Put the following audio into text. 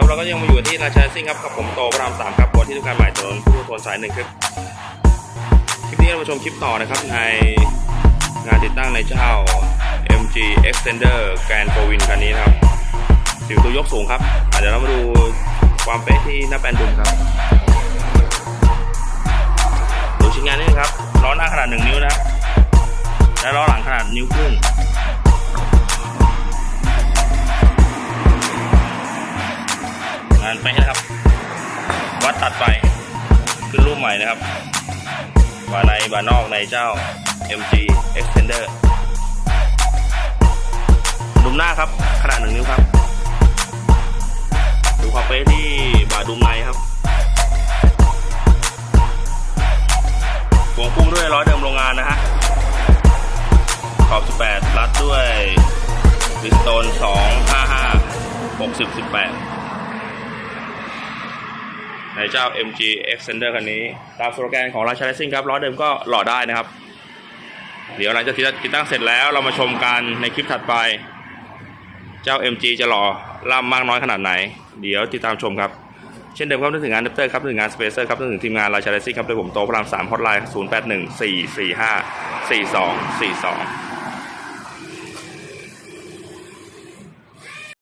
ครับเราก็ยังมาอยู่ที่ราชาซิ่งครับกับผมโตพระรามสามครับบนที่ทุกการหม่ถนนผู้ทนสายหนึ่งครับคลิปนี้เรามาชมคลิปต่อนะครับในงานติดตั้งในเจ้า MG Extender Grand p r o w i n คันนี้นะครับสิวตัวยกสูงครับเดี๋ยวเรามาดูความเป๊ะที่หน้าแปนดุมครับดูชิ้นงานนี้นะครับล้อหน้าขนาด1นิ้วนะและานเป๊ะนะครับ วัดตัดไป ขึ้นรูปใหม่นะครับบาในบานอกในเจ้า MG Extender ดุมหน้าครับ ขนาด1นิ้วครับ ดูความเป๊ะที่บาดุมในครับวงพุ่งด้วยร้อยเดิมโรงงานนะฮะ ขอบ 18 รัดด้วยบิสโตน255 60 18 ในเจ้า MG Extender คันนี้ ตามสโลแกนของราชาเลสซิ่งครับล้อเดิมก็หล่อได้นะครับ เดี๋ยวหลังจากที่ติดตั้งเสร็จแล้วเรามาชมกันในคลิปถัดไป เจ้า MG จะหล่อล่ำมากน้อยขนาดไหน เดี๋ยวติดตามชมครับเช่นเดิมครับนึกถึงงานเดปเตอร์ครับนึกถึงงานสเปเซอร์ครับนึกถึงทีมงานราชาเลสซิ่งครับโดยผมโตพระรามสามฮอตไลน์0 8 1 4 4 5 4 2 4 2